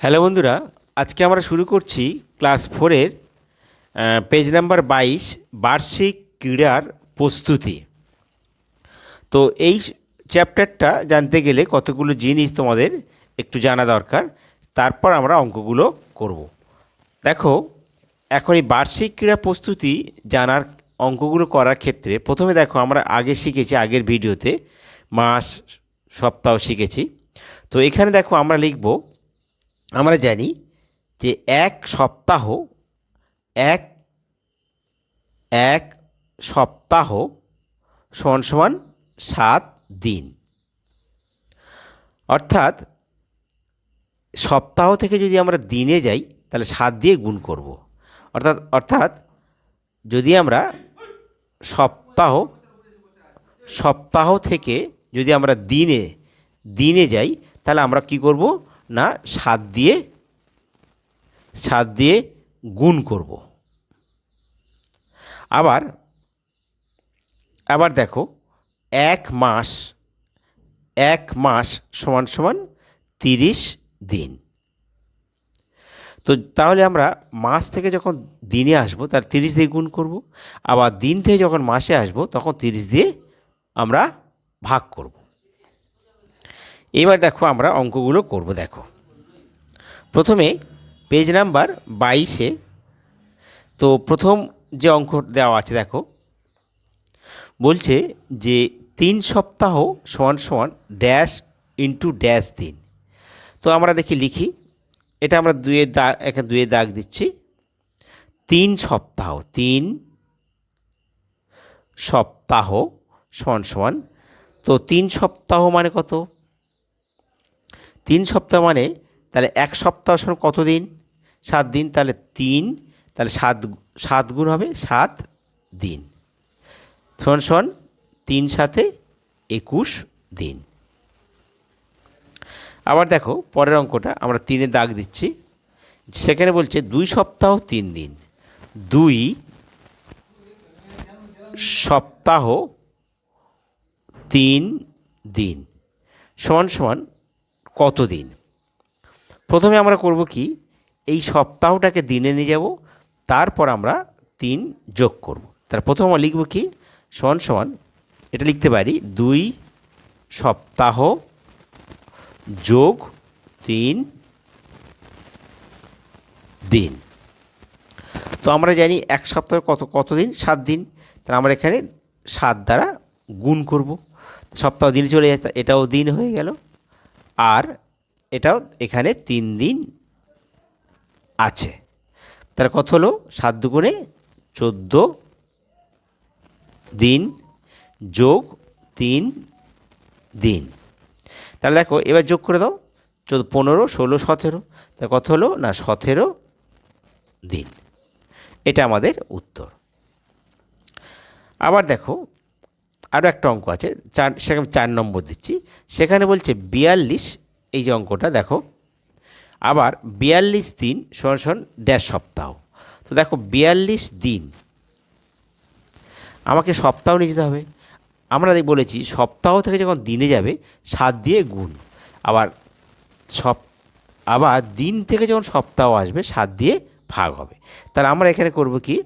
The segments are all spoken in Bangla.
হ্যালো বন্ধুরা, আজকে আমরা শুরু করছি ক্লাস ফোরের পেজ নাম্বার বাইশ, বার্ষিক ক্রীড়ার প্রস্তুতি। তো এই চ্যাপ্টারটা জানতে গেলে কতগুলো জিনিস তোমাদের একটু জানা দরকার, তারপর আমরা অঙ্কগুলো করব। দেখো, এখন এই বার্ষিক ক্রীড়া প্রস্তুতি জানার অঙ্কগুলো করার ক্ষেত্রে প্রথমে দেখো, আমরা আগে শিখেছি, আগের ভিডিওতে, মাস, সপ্তাহ শিখেছি। তো এখানে দেখো আমরা লিখব আমরা জানি যে এক সপ্তাহ, এক এক সপ্তাহ সমান সমান সাত দিন। অর্থাৎ সপ্তাহ থেকে যদি আমরা দিনে যাই, তাহলে সাত দিয়ে গুণ করব। অর্থাৎ অর্থাৎ যদি আমরা সপ্তাহ সপ্তাহ থেকে যদি আমরা দিনে দিনে যাই, তাহলে আমরা কি করব? না সাত দিয়ে সাত দিয়ে গুণ করব। আবার আবার দেখো, এক মাস এক মাস সমান সমান তিরিশ দিন। তো তাহলে আমরা মাস থেকে যখন দিনে আসব, তার তিরিশ দিয়ে গুণ করব। আবার দিন থেকে যখন মাসে আসব, তখন তিরিশ দিয়ে আমরা ভাগ করব। এবার দেখো আমরা অঙ্কগুলো করব, দেখো। প্রথমে পেজ নাম্বার বাইশে, তো প্রথম যে অঙ্ক দেওয়া আছে, দেখো, বলছে যে তিন সপ্তাহ সমান সমান ড্যাশ ইন্টু ড্যাশ দিন তো আমরা দেখি, লিখি, এটা আমরা দুয়ে দাগ এখানে দুয়ে দাগ দিচ্ছি। তিন সপ্তাহ তিন সপ্তাহ সমান সমান, তো তিন সপ্তাহ মানে কত? তিন সপ্তাহ মানে তাহলে এক সপ্তাহ সমান কত দিন সাত দিন তাহলে তিন, তাহলে সাত সাত গুণ হবে সাত দিন। সমান সমান তিন সাথে একুশ দিন। আবার দেখো পরের অঙ্কটা আমরা তিনে দাগ দিচ্ছি। সেখানে বলছে দুই সপ্তাহ, তিন দিন। দুই সপ্তাহ, তিন দিন। সমান সমান কত দিন প্রথমে আমরা করব কি? এই সপ্তাহটাকে দিনে নিয়ে যাব, তারপর আমরা তিন যোগ করব। তার প্রথম আমরা লিখব কি? সমান সমান, এটা লিখতে পারি, দুই সপ্তাহ যোগ তিন দিন। তো আমরা জানি এক সপ্তাহে কত কত দিন সাত দিন। তাহলে আমরা এখানে সাত দ্বারা গুণ করব। সপ্তাহ দিন চলে যায় এটাও দিন হয়ে গেল। আর এটাও এখানে তিন দিন আছে। তার কত হলো? সাত দুগুণে চোদ্দ দিন যোগ তিন দিন। তাহলে দেখো, এবার যোগ করে দাও। চোদ্দ, পনেরো, ষোলো, সতেরো। তা কত হলো? না, সতেরো দিন। এটা আমাদের উত্তর। আবার দেখো আরও একটা অঙ্ক আছে, চার, সেখানে চার নম্বর দিচ্ছি। সেখানে বলছে বিয়াল্লিশ, এই যে অঙ্কটা দেখো। আবার বিয়াল্লিশ দিন সমান ড্যাশ সপ্তাহ। তো দেখো বিয়াল্লিশ দিন, আমাকে সপ্তাহ নিয়ে যেতে হবে। আমরা বলেছি সপ্তাহ থেকে যখন দিনে যাবে, সাত দিয়ে গুণ। আবার সপ, আবার দিন থেকে যখন সপ্তাহ আসবে, সাত দিয়ে ভাগ হবে। তাহলে আমরা এখানে করব কি?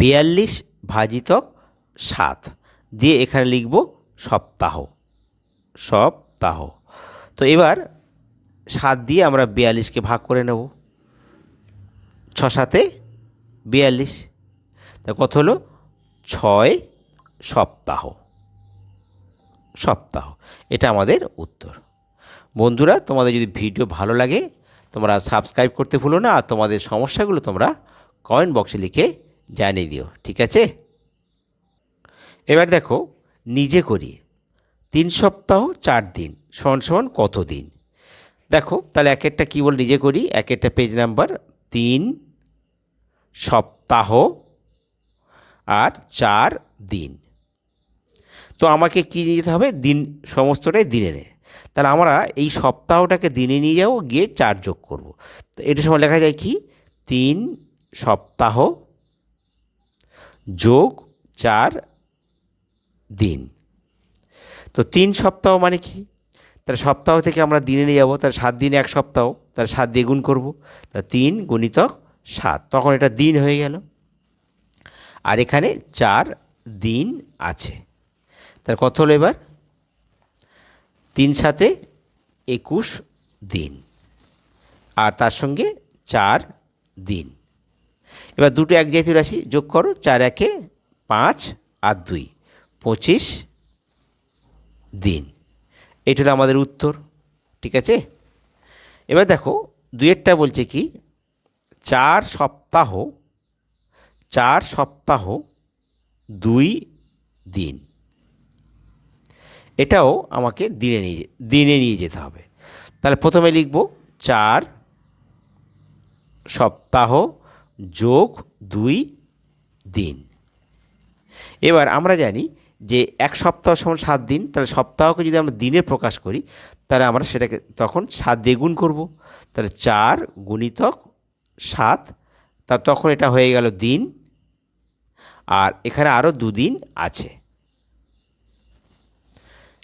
বিয়াল্লিশ ভাজিতক সাত। দিয়ে এখানে লিখব সপ্তাহ। সপ্তাহ। তো এবার সাত দিয়ে আমরা বিয়াল্লিশকে ভাগ করে নেব। ছ সাতে বিয়াল্লিশ। তা কত হলো? ছয় সপ্তাহ। সপ্তাহ। এটা আমাদের উত্তর। বন্ধুরা, তোমাদের যদি ভিডিও ভালো লাগে, তোমরা সাবস্ক্রাইব করতে ভুলো না, আর তোমাদের সমস্যাগুলো তোমরা কমেন্ট বক্সে লিখে জানিয়ে দিও। ঠিক আছে? এবার দেখো, নিজে করি। তিন সপ্তাহ, চার দিন। সমান সমান কত দিন? দেখো, তাহলে এক একটা কী বল নিজে করি? এক একটা পেজ নাম্বার তিন সপ্তাহ আর চার দিন। তো আমাকে কী নিয়ে যেতে হবে? দিন, সমস্তটাই দিনে নে। তাহলে আমরা এই সপ্তাহটাকে দিনে নিয়ে যাব, গিয়ে চার যোগ করব। তো এটার সময় লেখা যায় কি? তিন সপ্তাহ যোগ চার দিন। তো তিন সপ্তাহ মানে কি? তার সপ্তাহ থেকে আমরা দিনে নিয়ে যাব তার সাত দিনে এক সপ্তাহ তার সাত দিয়ে গুণ করব। তা তিন গুণিতক সাত, তখন এটা দিন হয়ে গেল। আর এখানে চার দিন আছে। তার কত হলো এবার? তিন সাথে একুশ দিন। আর তার সঙ্গে চার দিন। এবার দুটো এক জাতীয় রাশি যোগ করো, চার একে পাঁচ আর দুই। পঁচিশ দিন। এটা হলো আমাদের উত্তর, ঠিক আছে? এবার দেখো দুয়েরটা বলছে কি, চার সপ্তাহ চার সপ্তাহ, দুই দিন। এটাও আমাকে দিনে নিয়ে দিনে নিয়ে যেতে হবে। তাহলে প্রথমে লিখব, চার সপ্তাহ যোগ দুই দিন। এবার আমরা জানি যে এক সপ্তাহ সমান সাত দিন, তাহলে সপ্তাহকে যদি আমরা দিনে প্রকাশ করি, তাহলে আমরা সেটাকে তখন সাত দিয়ে গুণ করব। তাহলে চার গুণিতক সাত, তা তখন এটা হয়ে গেল দিন। আর এখানে আরও দুদিন আছে।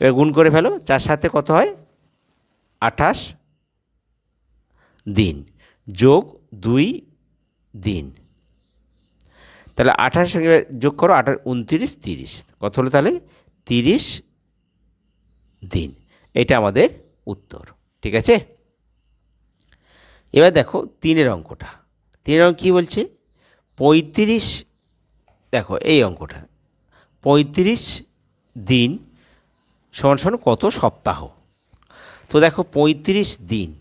এবার গুণ করে ফেলো, চার সাথে কত হয়? আঠাশ দিন যোগ দুই দিন। তাহলে সঙ্গে যোগ করো, আঠাশ, উনত্রিশ, তিরিশ। কত হলো তাহলে? তিরিশ দিন। এটা আমাদের উত্তর। ঠিক আছে? এবার দেখো তিনের অঙ্কটা। তিনের অঙ্ক কী বলছে? পঁয়ত্রিশ, দেখো এই অঙ্কটা। পঁয়ত্রিশ দিন সমান সমান কত? সপ্তাহ। তো দেখো পঁয়ত্রিশ দিন।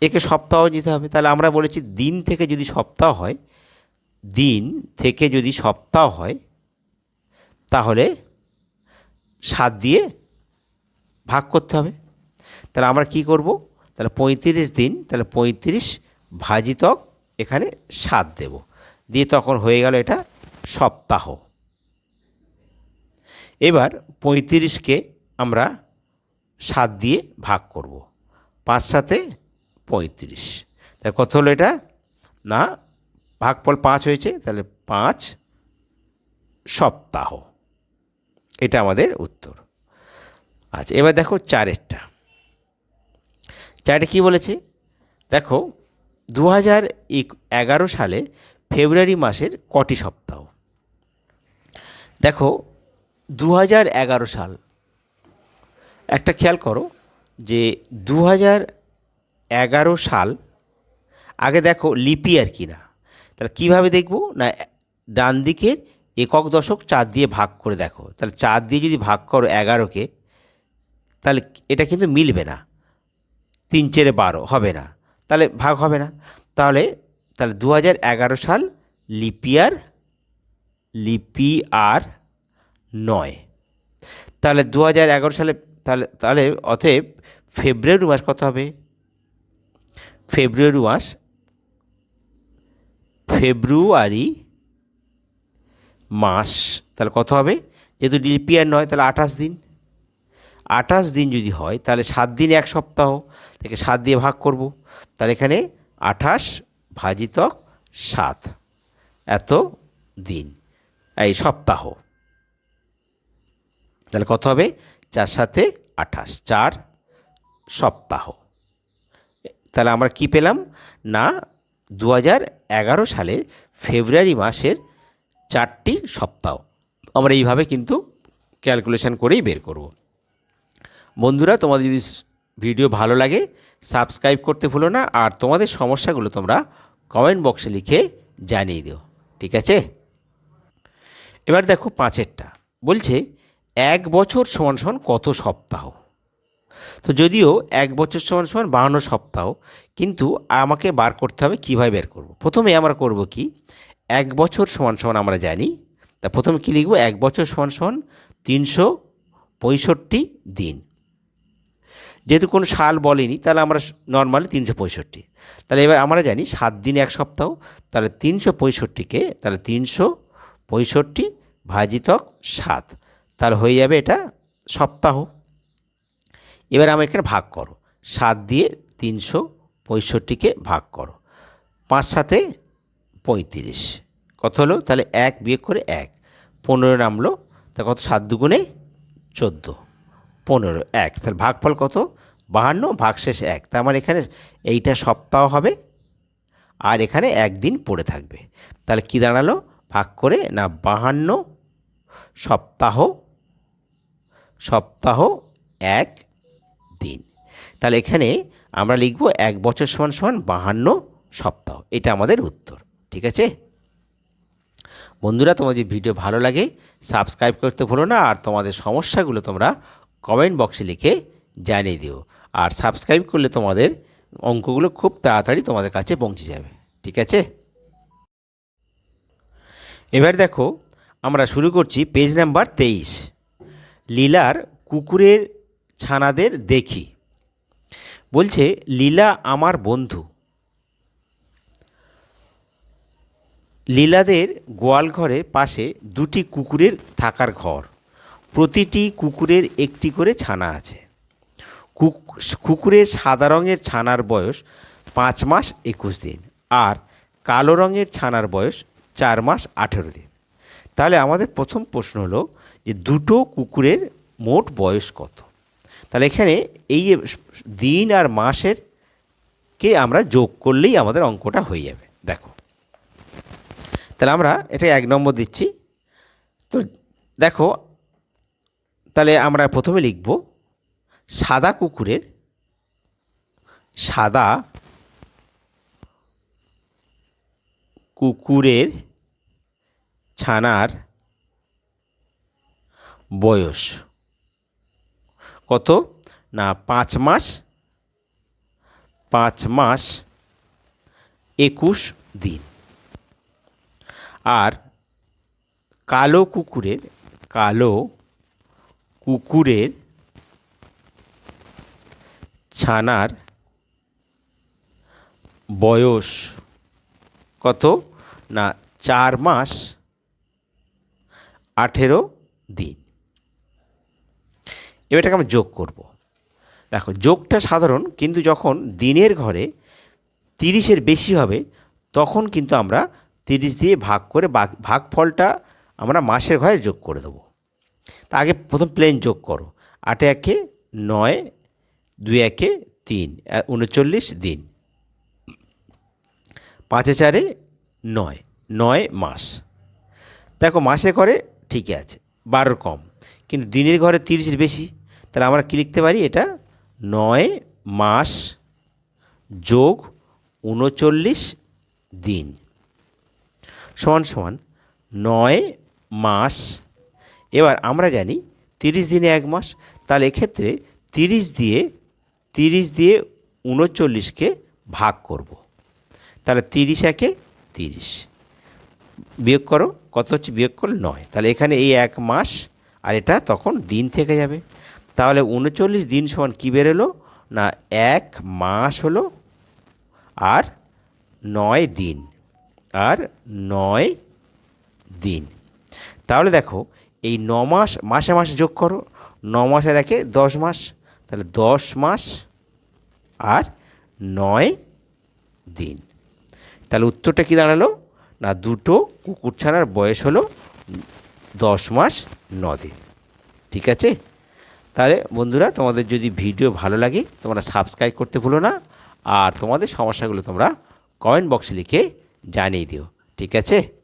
একে সপ্তাহ দিতে হবে। তাহলে আমরা বলেছি দিন থেকে যদি সপ্তাহ হয় দিন থেকে যদি সপ্তাহ হয়, তাহলে সাত দিয়ে ভাগ করতে হবে। তাহলে আমরা কি করব? তাহলে পঁয়ত্রিশ দিন, তাহলে পঁয়ত্রিশ ভাজিতক এখানে সাত দেব। দিয়ে তখন হয়ে গেল এটা সপ্তাহ। এবার পঁয়ত্রিশকে আমরা সাত দিয়ে ভাগ করব। পাঁচ সাথে পঁয়ত্রিশ। তাহলে কত হলো এটা? না ভাগফল পাঁচ হয়েছে, তাহলে পাঁচ সপ্তাহ। এটা আমাদের উত্তর। আচ্ছা এবার দেখো চারেরটা। চারটে কী বলেছে? দেখো দু হাজার এগারো সালে ফেব্রুয়ারি মাসের কটি সপ্তাহ? দেখো দু হাজার এগারো সাল। একটা খেয়াল করো যে দু হাজার এগারো সাল, আগে দেখো লিপি আর কি না। তাহলে কীভাবে দেখব? না, ডান দিকের একক দশক চার দিয়ে ভাগ করে দেখো। তাহলে চার দিয়ে যদি ভাগ করো এগারোকে, তাহলে এটা কিন্তু মিলবে না। তিন চেরে বারো হবে না। তাহলে ভাগ হবে না। তাহলে তাহলে দু হাজার এগারো সাল লিপিয়ার লিপিয়ার নয়। তাহলে দু হাজার এগারো সালে, তাহলে তাহলে অতএব ফেব্রুয়ারি মাস কত হবে? ফেব্রুয়ারি মাস ফেব্রুয়ারি মাস, তাহলে কত হবে? যেহেতু লিপিয়ার নয়, তাহলে আঠাশ দিন। আঠাশ দিন যদি হয়, তাহলে সাত দিন এক সপ্তাহ। থেকে সাত দিয়ে ভাগ করব। তাহলে এখানে আঠাশ ভাজিতক সাত। এত দিন। এই সপ্তাহ। তাহলে কত হবে? চার সাথে আঠাশ। চার সপ্তাহ। তাহলে আমরা কি পেলাম? না দু হাজার এগারো সালের ফেব্রুয়ারি মাসের চারটি সপ্তাহ। আমরা এইভাবে কিন্তু ক্যালকুলেশন করেই বের করব। বন্ধুরা, তোমাদের যদি ভিডিও ভালো লাগে সাবস্ক্রাইব করতে ভুলো না, আর তোমাদের সমস্যাগুলো তোমরা কমেন্ট বক্সে লিখে জানিয়ে দিও। ঠিক আছে? এবার দেখো পাঁচেরটা। বলছে, এক বছর সমান সমান কত সপ্তাহ? তো যদিও এক বছর সমান সমান বাহান্ন সপ্তাহ, কিন্তু আমাকে বার করতে হবে কীভাবে বের করব। প্রথমে আমরা করব কি? এক বছর সমান সমান আমরা জানি, তা প্রথমে কী লিখব? এক বছর সমান সমান তিনশো পঁয়ষট্টি দিন। যেহেতু কোনো সাল বলেনি, তাহলে আমরা নর্মালি তিনশো পঁয়ষট্টি। তাহলে এবার আমরা জানি সাত দিন এক সপ্তাহ, তাহলে তিনশো পঁয়ষট্টিকে, তাহলে তিনশো পঁয়ষট্টি ভাজিতক সাত। তাহলে হয়ে যাবে এটা সপ্তাহ। এবার আমরা এখানে ভাগ করো। সাত দিয়ে তিনশো পঁয়ষট্টিকে ভাগ করো। পাঁচ সাথে পঁয়ত্রিশ। কত হলো? তাহলে এক বিয়োগ করে এক। পনেরো নামলো। তা কত? সাত দুগুণে চোদ্দ। পনেরো, এক। তাহলে ভাগফল কত? বাহান্ন ভাগশেষ এক। তার মানে এখানে এইটা সপ্তাহ হবে আর এখানে একদিন পড়ে থাকবে। তাহলে কী দাঁড়াল? ভাগ করে না, বাহান্ন সপ্তাহ সপ্তাহ এক তাহলে এখানে আমরা লিখব এক বছর সমান সমান বাহান্ন সপ্তাহ। এটা আমাদের উত্তর, ঠিক আছে? বন্ধুরা, তোমাদের ভিডিও ভালো লাগে, সাবস্ক্রাইব করতে ভুলো না, আর তোমাদের সমস্যাগুলো তোমরা কমেন্ট বক্সে লিখে জানিয়ে দিও। আর সাবস্ক্রাইব করলে তোমাদের অঙ্কগুলো খুব তাড়াতাড়ি তোমাদের কাছে পৌঁছে যাবে, ঠিক আছে? এবার দেখো, আমরা শুরু করছি পেজ নাম্বার তেইশ। লীলার কুকুরের ছানাদের দেখি। বলছে, লীলা আমার বন্ধু। লীলাদের গোয়ালঘরে পাশে দুটি কুকুরের থাকার ঘর। প্রতিটি কুকুরের একটি করে ছানা আছে। কুক- কুকুরের সাদা রঙের ছানার বয়স পাঁচ মাস একুশ দিন আর কালো রঙের ছানার বয়স চার মাস আঠেরো দিন। তাহলে আমাদের প্রথম প্রশ্ন হলো যে দুটো কুকুরের মোট বয়স কত? তাহলে এখানে এই দিন আর মাসের কে আমরা যোগ করলেই আমাদের অঙ্কটা হয়ে যাবে। দেখো। তাহলে আমরা এটা এক নম্বর দিচ্ছি। তো দেখো, তাহলে আমরা প্রথমে লিখব, সাদা কুকুরের সাদা কুকুরের ছানার বয়স। কত? না, পাঁচ মাস পাঁচ মাস, একুশ দিন। আর কালো কুকুরের কালো কুকুরের ছানার বয়স কত? না, চার মাস, আঠেরো দিন। এবার এটাকে আমরা যোগ করব। দেখো, যোগটা সাধারণ, কিন্তু যখন দিনের ঘরে তিরিশের বেশি হবে, তখন কিন্তু আমরা তিরিশ দিয়ে ভাগ করে ভাগ ফলটা আমরা মাসের ঘরে যোগ করে দেবো। তা আগে প্রথম প্লেন যোগ করো। আটে একে নয়, দুই একে তিন উনচল্লিশ দিন। পাঁচে চারে নয় নয় মাস। দেখো মাসে করে ঠিকই আছে, বারোর কম, কিন্তু দিনের ঘরে তিরিশের বেশি। তাহলে আমরা কী লিখতে পারি? এটা নয় মাস যোগ উনচল্লিশ দিন। সমান সমান নয় মাস। এবার আমরা জানি তিরিশ দিনে এক মাস, তাহলে এক্ষেত্রে তিরিশ দিয়ে তিরিশ দিয়ে উনচল্লিশকে ভাগ করব। তাহলে তিরিশ একে তিরিশ। বিয়োগ করো, কত হচ্ছে? বিয়োগ করলে নয়। তাহলে এখানে এই এক মাস আর এটা তখন দিন থেকে যাবে। তাহলে উনচল্লিশ দিন সমান কী বেরোলো? না, এক মাস হলো আর নয় দিন, আর নয় দিন। তাহলে দেখো, এই ন মাস, মাসে মাসে যোগ করো, ন মাসের একে দশ মাস, তাহলে দশ মাস আর নয় দিন। তাহলে উত্তরটা কী দাঁড়াল? না, দুটো কুকুরছানার বয়স হলো দশ মাস ন দিন। ঠিক আছে? তাহলে বন্ধুরা, তোমাদের যদি ভিডিও ভালো লাগে, তোমরা সাবস্ক্রাইব করতে ভুলো না। আর তোমাদের সমস্যাগুলো তোমরা কমেন্ট বক্সে লিখে জানিয়ে দিও। ঠিক আছে?